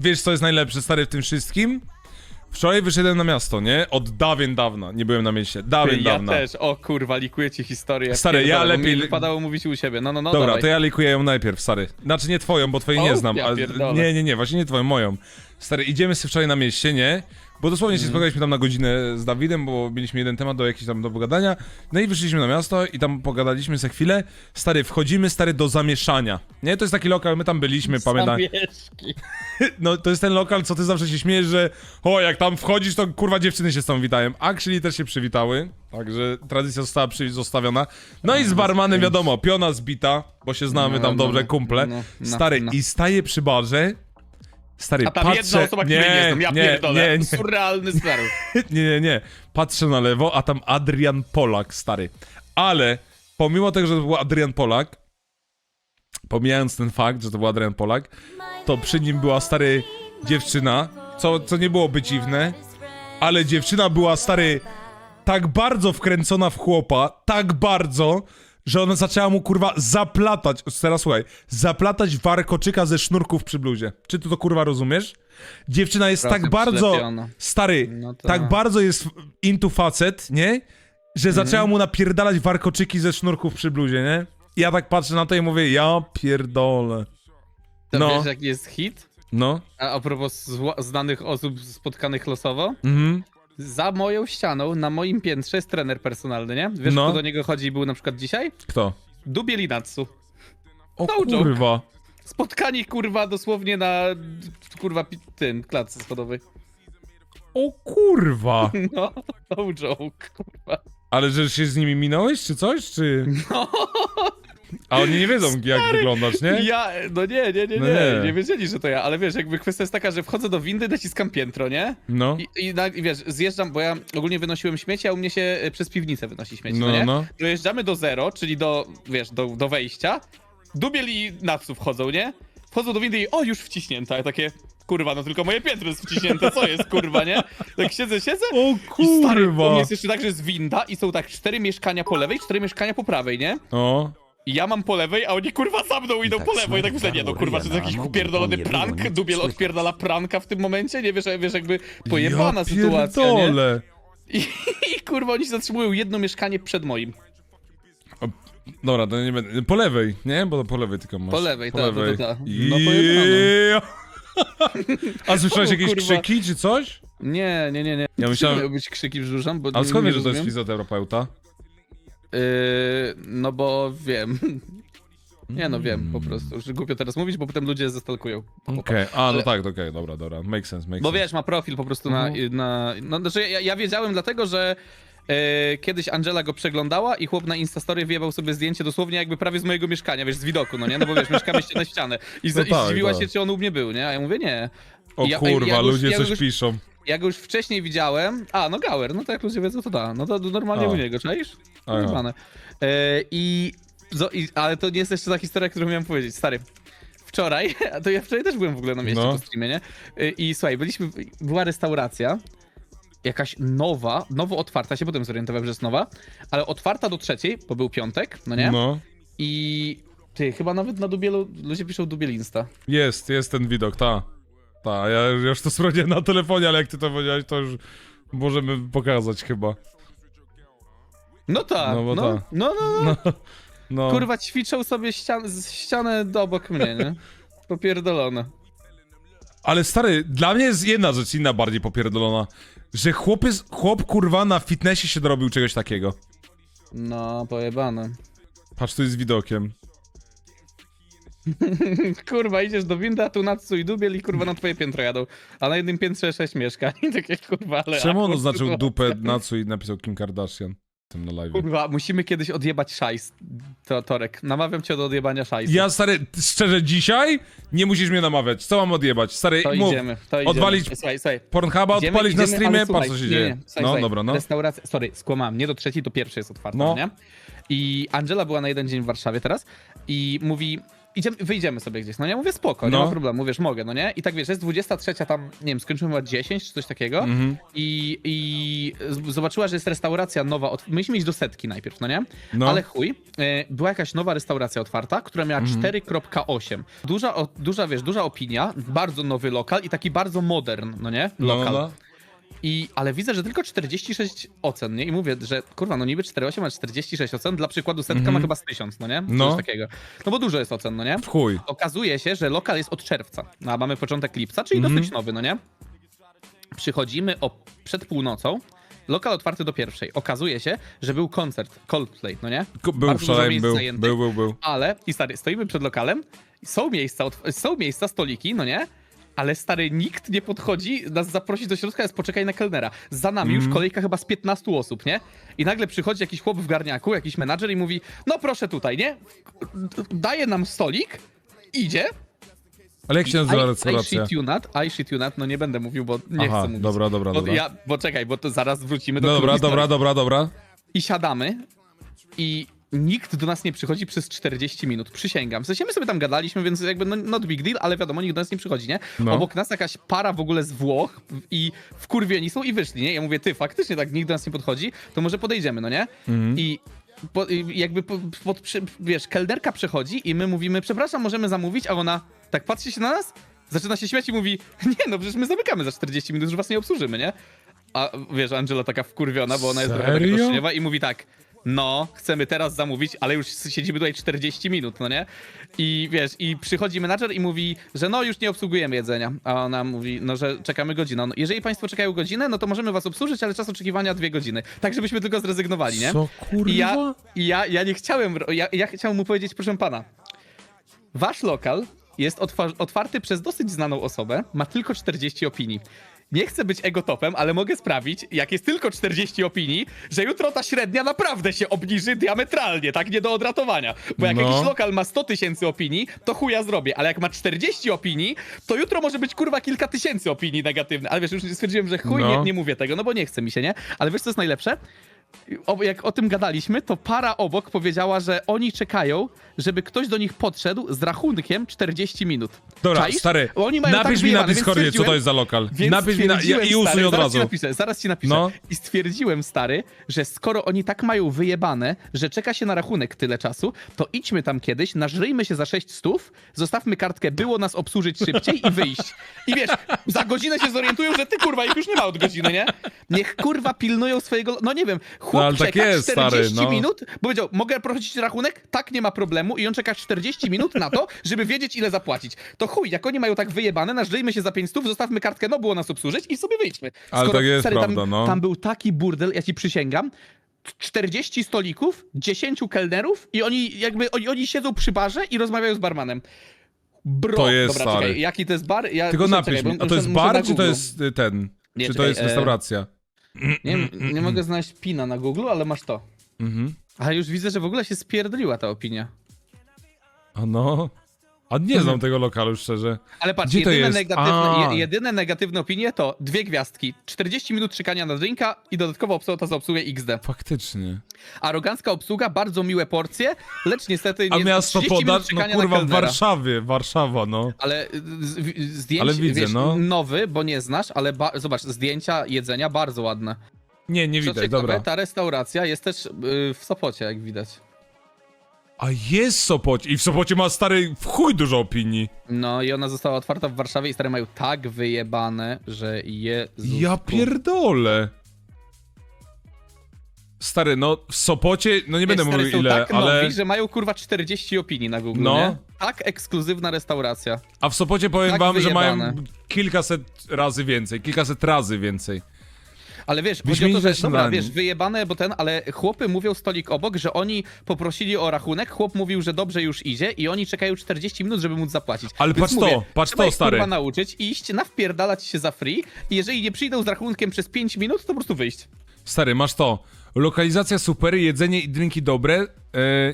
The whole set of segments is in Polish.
wiesz co jest najlepsze, stary, w tym wszystkim? Wczoraj wyszedłem na miasto, nie? Od dawien dawna, nie byłem na mieście. Dawien Ja dawna. też, o kurwa, likuję ci historię. Stary, ja Pierdolę, bo lepiej- Mi wypadało mówić u siebie, no no no Dobra, dawaj. to ja likuję ją najpierw, stary. Znaczy nie twoją, bo twojej O, nie znam. ja pierdolę. nie, nie, nie, właśnie nie twoją, moją. Stary, idziemy sobie wczoraj na mieście, nie? Bo dosłownie się spotkaliśmy tam na godzinę z Dawidem, bo mieliśmy jeden temat do jakiś tam do pogadania. No i wyszliśmy na miasto i tam pogadaliśmy za chwilę. Stary, wchodzimy, stary, do zamieszania. Nie, to jest taki lokal, my tam byliśmy, pamiętam. Zamieszki. No to jest ten lokal, co ty zawsze się śmiejesz, że o, jak tam wchodzisz, to kurwa dziewczyny się z tą witają. Actually też się przywitały, także tradycja została przy- zostawiona. No i z barmanem wiadomo, piona zbita, bo się znamy No, tam no, dobrze, no, kumple. no, no, Stary, no. i staje przy barze. Stary, A tam patrzę... jedna osoba, której nie, znam, ja nie, pierdolę. nie, nie, Surrealny stary. nie, nie, nie. Patrzę na lewo, a tam Adrian Polak, stary. Ale pomimo tego, że to był Adrian Polak, pomijając ten fakt, że to był Adrian Polak, to przy nim była stary dziewczyna, co, co nie byłoby dziwne, ale dziewczyna była stary tak bardzo wkręcona w chłopa, tak bardzo, że ona zaczęła mu kurwa zaplatać, teraz słuchaj, zaplatać warkoczyka ze sznurków przy bluzie. Czy ty to kurwa rozumiesz? Dziewczyna jest Trochę tak bardzo, przylepiona. stary, No to- tak bardzo jest into facet, nie? Że Mhm. zaczęła mu napierdalać warkoczyki ze sznurków przy bluzie, nie? I ja tak patrzę na to i mówię, ja pierdolę. To No. wiesz jaki jest hit? No, A, a propos zła- znanych osób spotkanych losowo? mhm, Za moją ścianą, na moim piętrze jest trener personalny, nie? Wiesz, No. kto do niego chodzi i był na przykład dzisiaj? kto? Dubiel Linatsu. O No joke. kurwa. Spotkani, kurwa, dosłownie na, kurwa, pi- tym, klatce schodowej. O kurwa. No, no joke, kurwa. Ale że się z nimi minąłeś, czy coś, czy... No, A oni nie wiedzą, jak wyglądasz, nie? ja, no nie, nie, nie, No nie, nie. nie wiedzieli, że to ja, ale wiesz, jakby kwestia jest taka, że wchodzę do windy, naciskam piętro, nie? No, I, i, na, i wiesz, zjeżdżam, bo ja ogólnie wynosiłem śmieci, a u mnie się e, przez piwnicę wynosi śmieci, no, no, nie? no. Dojeżdżamy do zero, czyli do, wiesz, do, do wejścia. Dubiel i Natsu wchodzą, nie? Wchodzą do windy i o, już wciśnięta. Ja takie, kurwa, no tylko moje piętro jest wciśnięte, co jest, kurwa, nie? Tak siedzę, siedzę O i stary, u mnie kurwa. jest jeszcze tak, że jest winda i są tak cztery mieszkania po lewej, cztery mieszkania po prawej, nie? O, I ja mam po lewej, a oni kurwa za mną idą tak po lewo i tak myślę, nie no smarkało kurwa, czy to jakiś mogę, prank? Dubiel odpierdala pranka w tym momencie? Nie wiesz, wiesz jakby pojebana ja sytuacja, nie? I, I kurwa, oni się zatrzymują jedno mieszkanie przed moim. Dobra, to nie będę. Po lewej, nie? Bo po lewej tylko masz. Po lewej, po tak, lewej. tak, tak. No, No pojebane. A słyszałeś jakieś kurwa. krzyki czy coś? Nie, nie, nie, nie. Ja myślałem- Miały być krzyki brzuszam, bo Ale skąd wiesz, że to jest fizjoterapeuta? Yy, no bo wiem. Nie no, wiem po prostu, że głupio teraz mówić, bo potem ludzie zastalkują. Okej, a no Ale- tak, okej, dobra, dobra, make sense, make Bo sense. wiesz, ma profil po prostu na... Mhm. na no, znaczy ja, ja wiedziałem dlatego, że e, kiedyś Angela go przeglądała i chłop na Instastory wyjebał sobie zdjęcie dosłownie jakby prawie z mojego mieszkania, wiesz, z widoku, no nie? No bo wiesz, mieszkamy ścianę na ścianę. I, z, No i tak, zdziwiła tak. się, czy on u mnie był, nie? A ja mówię, nie. O ja- kurwa, ja już- ludzie ja coś już- piszą. Ja go już wcześniej widziałem. A, no Gauer, no to jak ludzie wiedzą, to da. No to normalnie A. u niego, czaisz? Pojebane. E, i, zo- i Ale to nie jest jeszcze ta historia, którą miałem powiedzieć. Stary, wczoraj, a to ja wczoraj też byłem w ogóle na mieście No. po streamie, nie? E, I słuchaj, byliśmy, była restauracja, jakaś nowa, nowo otwarta, się potem zorientowałem, że jest nowa, ale otwarta do trzeciej, bo był piątek, no nie? No. I ty, chyba nawet na Dubielu, ludzie piszą Dubielinsta. Jest, jest ten widok, ta. Ta, ja już to sprawdziłem na telefonie, ale jak ty to powiedziałeś, to już możemy pokazać chyba. No tak, No no, bo no, tak. no, no, no. No. Kurwa, ćwiczą sobie ścian ścianę obok mnie, nie? Popierdolone. Ale stary, dla mnie jest jedna rzecz inna bardziej popierdolona. Że chłopy, chłop kurwa na fitnessie się dorobił czegoś takiego. No, pojebane. Patrz, tu jest widokiem. Kurwa, idziesz do windy, a tu Natsu i Dubiel i kurwa na twoje piętro jadą. A na jednym piętrze sześć mieszkań. Takie kurwa, ale... Czemu on oznaczył dupę Natsu i napisał Kim Kardashian? Tym na live. Kurwa, musimy kiedyś odjebać szajs, to, Torek. Namawiam cię do odjebania szajsu. Ja stary, szczerze, dzisiaj nie musisz mnie namawiać. Co mam odjebać? Stary, To mów. idziemy, to idziemy. Odwalić Słuchaj, słuchaj. Pornhuba, Idziemy, odpalić na idziemy, streamie, ale słuchaj, patrz co się nie, dzieje. nie, słuchaj, no, słuchaj. dobra, no. Restauracja, sorry, skłamałem, nie do trzeciej, do pierwszej jest otwarta, No. nie? I Angela była na jeden dzień w Warszawie teraz i mówi, idziemy, wyjdziemy sobie gdzieś, no nie? Mówię, spoko, nie No. ma problemu, wiesz, mogę, no nie? I tak, wiesz, jest 23 tam, nie wiem, skończymy chyba 10 czy coś takiego Mhm. i, i z- zobaczyła, że jest restauracja nowa, od... myśmy iść do setki najpierw, no nie? No. Ale chuj, e, była jakaś nowa restauracja otwarta, która miała Mhm. 4.8. Duża, o, duża, wiesz, duża opinia, bardzo nowy lokal i taki bardzo modern, no nie? No, Lokal. no. I, ale widzę, że tylko 46 ocen, nie? I mówię, że kurwa, no niby 4,8, ale 46 ocen. Dla przykładu setka ma chyba z 1000, no nie? No. Coś takiego. No bo dużo jest ocen, no nie? W chuj. Okazuje się, że lokal jest od czerwca, no, a mamy początek lipca, czyli dosyć nowy, no nie? Przychodzimy o, przed północą, lokal otwarty do pierwszej. Okazuje się, że był koncert Coldplay, no nie? Ku- Był Bardzo dużo wczoraj, miejsc był, zajętych. był, był, był. Ale, i stary, stoimy przed lokalem, są miejsca, otw- są miejsca, stoliki, no nie? Ale stary, nikt nie podchodzi nas zaprosić do środka, jest poczekaj na kelnera. Za nami Mhm. już kolejka chyba z 15 osób, nie? I nagle przychodzi jakiś chłop w garniaku, jakiś menadżer i mówi, no proszę tutaj, nie? Daje nam stolik, idzie. Ale jak się nazywa I, I restauracja? shit you not, I shit you not, no nie będę mówił, bo nie Aha, chcę mówić. dobra, dobra, bo dobra. Ja, bo czekaj, bo to zaraz wrócimy do No dobra, dobra, dobra, dobra. i siadamy i nikt do nas nie przychodzi przez 40 minut, przysięgam. W sensie my sobie tam gadaliśmy, więc jakby no, not big deal, ale wiadomo, nikt do nas nie przychodzi, nie? No. Obok nas jakaś para w ogóle z Włoch i wkurwieni są i wyszli, nie? Ja mówię, ty, faktycznie tak nikt do nas nie podchodzi, to może podejdziemy, no nie? Mhm. I po, jakby po, pod, wiesz, kelnerka przechodzi i my mówimy, przepraszam, możemy zamówić, a ona tak patrzy się na nas, zaczyna się śmiać i mówi, nie no, przecież my zamykamy za 40 minut, już was nie obsłużymy, nie? A wiesz, Angela taka wkurwiona, bo ona jest trochę tak Serio? i mówi tak, no, chcemy teraz zamówić, ale już siedzimy tutaj 40 minut, no nie? I wiesz, i przychodzi menadżer i mówi, że no, już nie obsługujemy jedzenia. A ona mówi, no, że czekamy godzinę. No, jeżeli państwo czekają godzinę, no to możemy was obsłużyć, ale czas oczekiwania dwie godziny. Tak, żebyśmy tylko zrezygnowali, nie? Co kurwa? I ja, i ja, ja nie chciałem, ja, ja chciałem mu powiedzieć, proszę pana, wasz lokal jest otwa- otwarty przez dosyć znaną osobę, ma tylko 40 opinii. Nie chcę być egotopem, ale mogę sprawić, jak jest tylko 40 opinii, że jutro ta średnia naprawdę się obniży diametralnie, tak nie do odratowania. Bo jak No. jakiś lokal ma 100 tysięcy opinii, to chuja zrobię, ale jak ma 40 opinii, to jutro może być kurwa kilka tysięcy opinii negatywnych. Ale wiesz, już stwierdziłem, że chuj, No. nie, nie mówię tego, no bo nie chce mi się, nie? Ale wiesz, co jest najlepsze? O, jak o tym gadaliśmy, to para obok powiedziała, że oni czekają, żeby ktoś do nich podszedł z rachunkiem 40 minut. Dobra, Czaisz? stary, Bo oni mają napisz tak mi na wyjebane, więc Discordzie, co to stwierdziłem- jest za lokal. Więc Napisz mi na... Ja, stwierdziłem, I usuń stary, od zaraz razu. Ci napiszę, zaraz ci napiszę. No. I stwierdziłem, stary, że skoro oni tak mają wyjebane, że czeka się na rachunek tyle czasu, to idźmy tam kiedyś, nażryjmy się za 6 stów, zostawmy kartkę, było nas obsłużyć szybciej i wyjść. I wiesz, za godzinę się zorientują, że ty kurwa ich już nie ma od godziny, nie? Niech kurwa pilnują swojego, no nie wiem, chłop No, ale tak jest, 40 stary, no. minut, powiedział, mogę prosić rachunek? Tak, nie ma problemu i on czeka 40 minut na to, żeby wiedzieć ile zapłacić. To chuj, jak oni mają tak wyjebane, nażryjmy się za 5 stów, zostawmy kartkę, no było nas obsłużyć i sobie wyjdźmy. Ale tak jest stary, prawda, tam, no. Tam był taki burdel, ja ci przysięgam, 40 stolików, 10 kelnerów i oni jakby, oni, oni siedzą przy barze i rozmawiają z barmanem. Bro, To jest, dobra, stary. czekaj, jaki to jest bar? Ja Tylko muszę- napisz czekaj, mi, bo a to jest muszę- bar, czy to jest y, ten? Nie, czy to czekaj, jest e, restauracja? Nie, nie mogę znaleźć pina na Google, ale masz to. Mhm. Ale już widzę, że w ogóle się spierdoliła ta opinia. A no... A nie znam tego lokalu, szczerze. Ale patrz, Gdzie to jedyne, jest? negatywne, A. je, jedyne negatywne opinie to dwie gwiazdki, 40 minut czekania na drinka i dodatkowo obsługa za obsługę XD. Faktycznie. Arogancka obsługa, bardzo miłe porcje, lecz niestety A nie miasto 30 minut podać? No czekania kurwa, na w kelnera. Warszawie, Warszawa, no. Ale y, z, w- zdjęć, Ale widzę, wiesz, no. nowy, bo nie znasz, ale ba- zobacz, zdjęcia jedzenia bardzo ładne. Nie, nie widać, ciekawe, dobra. ta restauracja jest też y, w Sopocie, jak widać. A jest Sopocie i w Sopocie ma stary w chuj dużo opinii. No i ona została otwarta w Warszawie i stare mają tak wyjebane, że Jezus. Ja pierdolę. Stary, no w Sopocie, no nie będę stary, mówił są ile, tak ale... nowi, że mają kurwa 40 opinii na Google, No. nie? Tak ekskluzywna restauracja. A w Sopocie powiem Tak wam, że mają wyjebane. kilkaset razy więcej, kilkaset razy więcej. Ale wiesz, chodzi o to, że dobra, wiesz, wyjebane, bo ten, ale chłopy mówią stolik obok, że oni poprosili o rachunek, chłop mówił, że dobrze już idzie i oni czekają 40 minut, żeby móc zapłacić. Ale patrz to, patrz trzeba to, ich, stary. kurwa nauczyć, iść, nawpierdalać się za free i jeżeli nie przyjdą z rachunkiem przez 5 minut, to po prostu wyjść. Stary, masz to. Lokalizacja super, jedzenie i drinki dobre. E,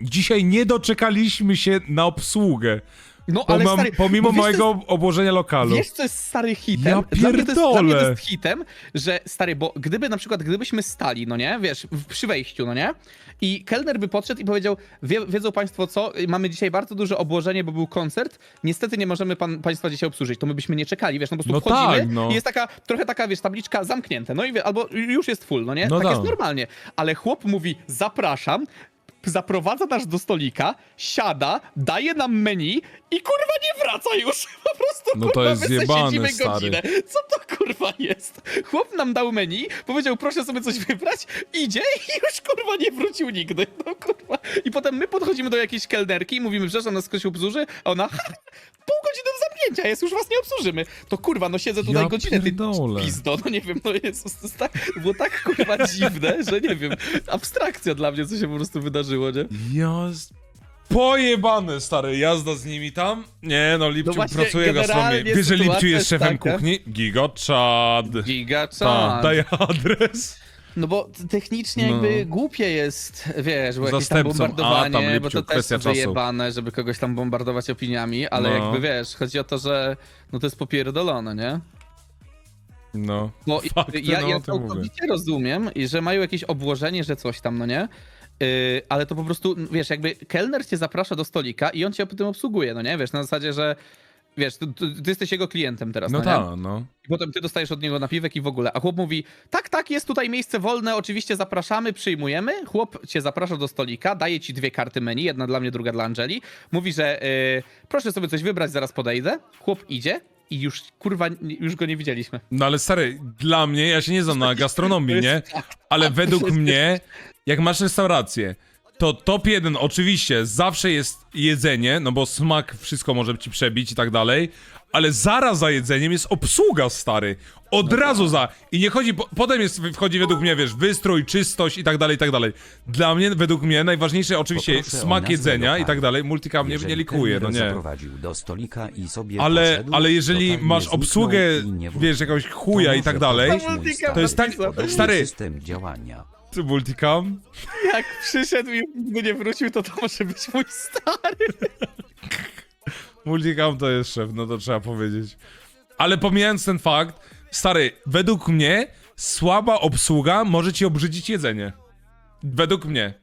dzisiaj nie doczekaliśmy się na obsługę. No ale Pomimo, stary, pomimo wiesz, co jest- mojego obłożenia lokalu. Wiesz, co jest stary hitem? Ja Dla mnie, to jest, dla mnie to jest hitem, że stary, bo gdyby na przykład, gdybyśmy stali, no nie, wiesz, w, przy wejściu, no nie, i kelner by podszedł i powiedział, Wie, wiedzą państwo co, mamy dzisiaj bardzo duże obłożenie, bo był koncert, niestety nie możemy pan, państwa dzisiaj obsłużyć, to my byśmy nie czekali, wiesz, no po prostu No wchodzimy tak, no. i jest taka, trochę taka, wiesz, tabliczka zamknięte, no i wie, albo już jest full, no nie, No tak tak. jest normalnie, ale chłop mówi, zapraszam, zaprowadza nas do stolika, siada, daje nam menu i kurwa nie wraca już. Po prostu No to kurwa, jest my se zjebane, siedzimy stary. godzinę. Co to kurwa jest? Chłop nam dał menu, powiedział proszę sobie coś wybrać, idzie i już kurwa nie wrócił nigdy. No kurwa. I potem my podchodzimy do jakiejś kelnerki i mówimy, że nas ktoś obsłuży, a ona ha, pół godziny zamknięcia jest, już was nie obsłużymy. To kurwa, no siedzę tutaj Ja godzinę, ty pierdolę. pizdo, no nie wiem, no Jezus, to jest tak, było tak kurwa dziwne, że nie wiem, abstrakcja dla mnie, co się po prostu wydarzyło, nie? Jazd... Pojebane, stary, jazda z nimi tam. Nie, no Lipciu No właśnie, pracuje gastronomię. generalnie Wiesz, że Lipciu jest jest szefem taka- kuchni? Gigoczad. Giga Ta, daj adres. No bo technicznie No. jakby głupie jest, wiesz, bo jakieś tam Zastępcą. A, bombardowanie, tam bo to też kwestia jest czasu. wyjebane, żeby kogoś tam bombardować opiniami, ale No. jakby wiesz, chodzi o to, że no to jest popierdolone, nie? No. I- Fakty, ja, no, ja o tym mówię. całkowicie rozumiem, i że mają jakieś obłożenie, że coś tam, no nie? Yy, ale to po prostu, wiesz, jakby kelner cię zaprasza do stolika i on cię potem obsługuje, no nie? Wiesz, na zasadzie, że wiesz, ty, ty, ty jesteś jego klientem teraz, no, No nie? tak, no. I potem ty dostajesz od niego napiwek i w ogóle. A chłop mówi, tak, tak, jest tutaj miejsce wolne, oczywiście zapraszamy, przyjmujemy. Chłop cię zaprasza do stolika, daje ci dwie karty menu, jedna dla mnie, druga dla Angeli. Mówi, że y, proszę sobie coś wybrać, zaraz podejdę. Chłop idzie i już, kurwa, już go nie widzieliśmy. No ale stary, dla mnie, ja się nie znam na gastronomii, nie? Ale według mnie, jak masz restaurację, to top jeden oczywiście zawsze jest jedzenie, no bo smak wszystko może ci przebić i tak dalej, ale zaraz za jedzeniem jest obsługa, stary. Od razu za. I nie chodzi, po, potem jest, wchodzi według mnie, wiesz, wystrój, czystość i tak dalej, i tak dalej. Dla mnie, według mnie, najważniejsze oczywiście Poproszę smak jedzenia i tak dalej. Multicam nie, nie likuje, no nie. do stolika i sobie Ale, poszedł, ale jeżeli tak masz obsługę, wiesz, jakąś chuja i tak dalej, to jest tak, stary, ty multicam? Jak przyszedł i nigdy nie wrócił, to to może być mój stary. Multicam to jest szef, no to trzeba powiedzieć. Ale pomijając ten fakt, stary, według mnie słaba obsługa może ci obrzydzić jedzenie. Według mnie.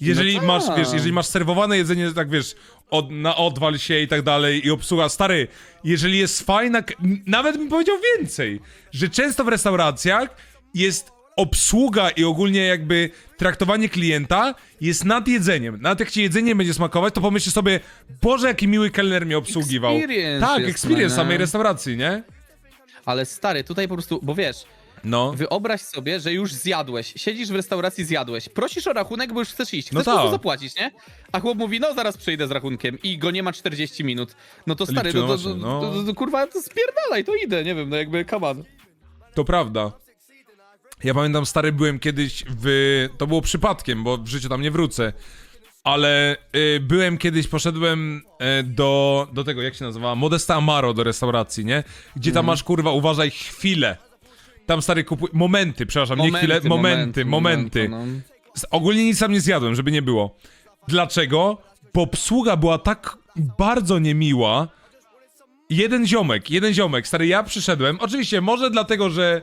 Jeżeli No masz, tak. wiesz, jeżeli masz serwowane jedzenie, tak wiesz, od, na odwal się i tak dalej i obsługa, stary, jeżeli jest fajna, k- nawet bym powiedział więcej, że często w restauracjach jest obsługa i ogólnie jakby traktowanie klienta jest nad jedzeniem. Nawet jak ci jedzenie będzie smakować, to pomyślisz sobie, Boże, jaki miły kelner mnie obsługiwał. Experience tak, jest, experience no, samej restauracji, nie? Ale stary, tutaj po prostu, bo wiesz, No. Wyobraź sobie, że już zjadłeś, siedzisz w restauracji, zjadłeś, prosisz o rachunek, bo już chcesz iść, No chcesz po prostu tak. zapłacić, nie? A chłop mówi, no zaraz przyjdę z rachunkiem i go nie ma 40 minut. No to stary, no no to, no. to, to, to kurwa, to spierdalaj, to idę, nie wiem, no jakby, on. To prawda. Ja pamiętam, stary, byłem kiedyś w... To było przypadkiem, bo w życiu tam nie wrócę. Ale y, byłem kiedyś, poszedłem y, do, do tego, jak się nazywa? Modesta Amaro do restauracji, nie? Gdzie tam masz, kurwa, uważaj, chwilę. Tam, stary, kupuj... Momenty, przepraszam, nie chwilę, momenty, momenty. no. Z- Ogólnie nic tam nie zjadłem, żeby nie było. Dlaczego? Bo obsługa była tak bardzo niemiła. Jeden ziomek, jeden ziomek, stary, ja przyszedłem. Oczywiście, może dlatego, że.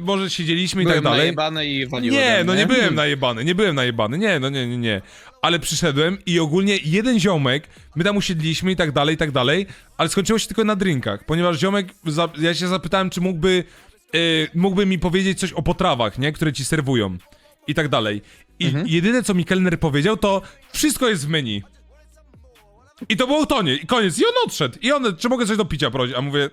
Może siedzieliśmy i Byłem tak dalej. najebany i waliło Nie, no nie byłem najebany, nie byłem najebany, nie, no nie, nie, nie. Ale przyszedłem i ogólnie jeden ziomek, my tam usiedliśmy i tak dalej, i tak dalej, ale skończyło się tylko na drinkach, ponieważ ziomek, za, ja się zapytałem, czy mógłby, y, mógłby mi powiedzieć coś o potrawach, nie, które ci serwują i tak dalej. I Mhm. jedyne, co mi kelner powiedział, to wszystko jest w menu. I to było to nie, i koniec, i on odszedł, i on, czy mogę coś do picia prosić, a mówię...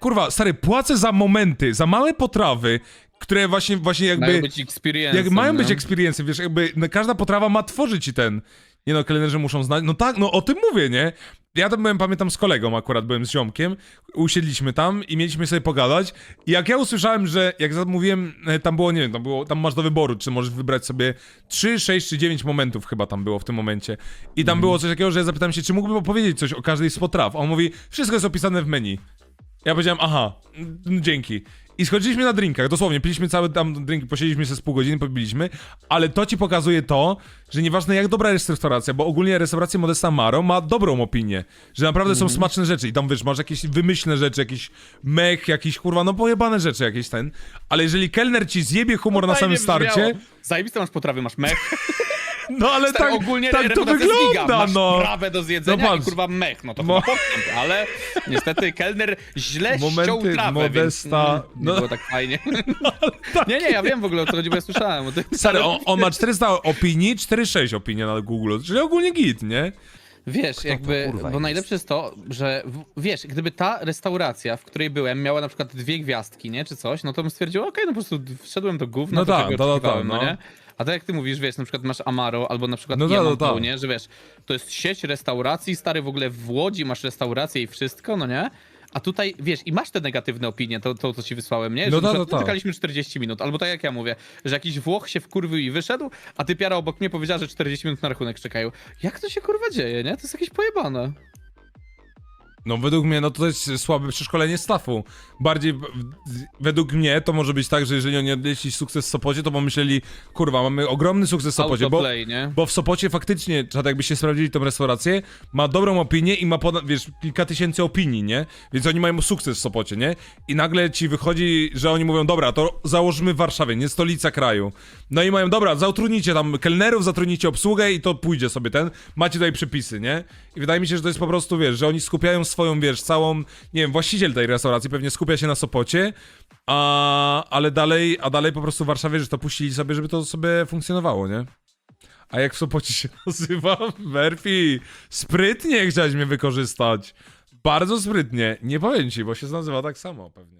Kurwa, stary, płacę za momenty, za małe potrawy, które właśnie, właśnie jakby... Mają być experience. Jak mają być no. experience, wiesz, jakby no, każda potrawa ma tworzyć ci ten. Nie no, kelnerzy muszą znać. No tak, no o tym mówię, nie? Ja tam byłem, pamiętam, z kolegą akurat, byłem z ziomkiem, usiedliśmy tam i mieliśmy sobie pogadać. I jak ja usłyszałem, że, jak zamówiłem, e, tam było, nie wiem, tam, było, tam masz do wyboru, czy możesz wybrać sobie 3, 6 czy 9 momentów chyba tam było w tym momencie. I tam było coś takiego, że ja zapytałem się, czy mógłbym opowiedzieć coś o każdej z potraw. A on mówi, wszystko jest opisane w menu. Ja powiedziałem, aha, dzięki. I schodziliśmy na drinkach, dosłownie, piliśmy cały tam drink, posiedzieliśmy się z pół godziny, pobiliśmy, ale to ci pokazuje to, że nieważne jak dobra jest restauracja, bo ogólnie restauracja Modesta Maro ma dobrą opinię, że naprawdę Mhm. są smaczne rzeczy i tam wiesz, masz jakieś wymyślne rzeczy, jakiś mech, jakiś kurwa, no pojebane rzeczy jakieś ten, ale jeżeli kelner ci zjebie humor na samym starcie, Zajebiste masz potrawy, masz mech. no ale Tak, tak, ogólnie tak to giga. wygląda, Masz no. trawę do zjedzenia No i kurwa mech, no to Mo- postęp, ale niestety kelner źle ściął Momenty trawę, Modesta, więc mm, nie no. było tak fajnie. Nie, nie, ja wiem w ogóle o co chodzi, bo ja słyszałem o tym. Stary, on, on ma 400 opinii, 4,6 opinii na Google, czyli ogólnie git, nie? Wiesz, jakby, kurwa bo jest? najlepsze jest to, że w, wiesz, gdyby ta restauracja, w której byłem, miała na przykład dwie gwiazdki, nie, czy coś, no to bym stwierdził, okej, no po prostu wszedłem do gówna, No to tak, to- to- to, no no. nie? A tak jak ty mówisz, wiesz, na przykład masz Amaro, albo na przykład No no tak, no tak. nie, że wiesz, to jest sieć restauracji, stary, w ogóle w Łodzi masz restaurację i wszystko, no nie? A tutaj, wiesz, i masz te negatywne opinie, to, to co ci wysłałem, nie? Że No na tak, przykład no tak. czekaliśmy 40 minut, albo tak jak ja mówię, że jakiś Włoch się wkurwił i wyszedł, a ty piara obok mnie powiedziała, że 40 minut na rachunek czekają. Jak to się kurwa dzieje, nie? To jest jakieś pojebane. No według mnie, no to jest słabe przeszkolenie staffu. Bardziej, w- według mnie, to może być tak, że jeżeli oni odnieśli sukces w Sopocie, to pomyśleli, kurwa, mamy ogromny sukces w Sopocie, bo, Autoplay, nie? bo w Sopocie faktycznie, czad jakbyście sprawdzili tą restaurację, ma dobrą opinię i ma ponad, wiesz, kilka tysięcy opinii, nie? Więc oni mają sukces w Sopocie, nie? I nagle ci wychodzi, że oni mówią, dobra, to założymy w Warszawie, nie stolica kraju. No i mają, dobra, zatrudnijcie tam kelnerów, zatrudnijcie obsługę i to pójdzie sobie ten, macie tutaj przepisy, nie? Wydaje mi się, że to jest po prostu, wiesz, że oni skupiają swoją, wiesz, całą, nie wiem, właściciel tej restauracji pewnie skupia się na Sopocie, a, ale dalej, a dalej po prostu w Warszawie, że to puścili sobie, żeby to sobie funkcjonowało, nie? A jak w Sopocie się nazywa? Murphy, sprytnie chciałeś mnie wykorzystać. Bardzo sprytnie. Nie powiem ci, bo się nazywa tak samo pewnie.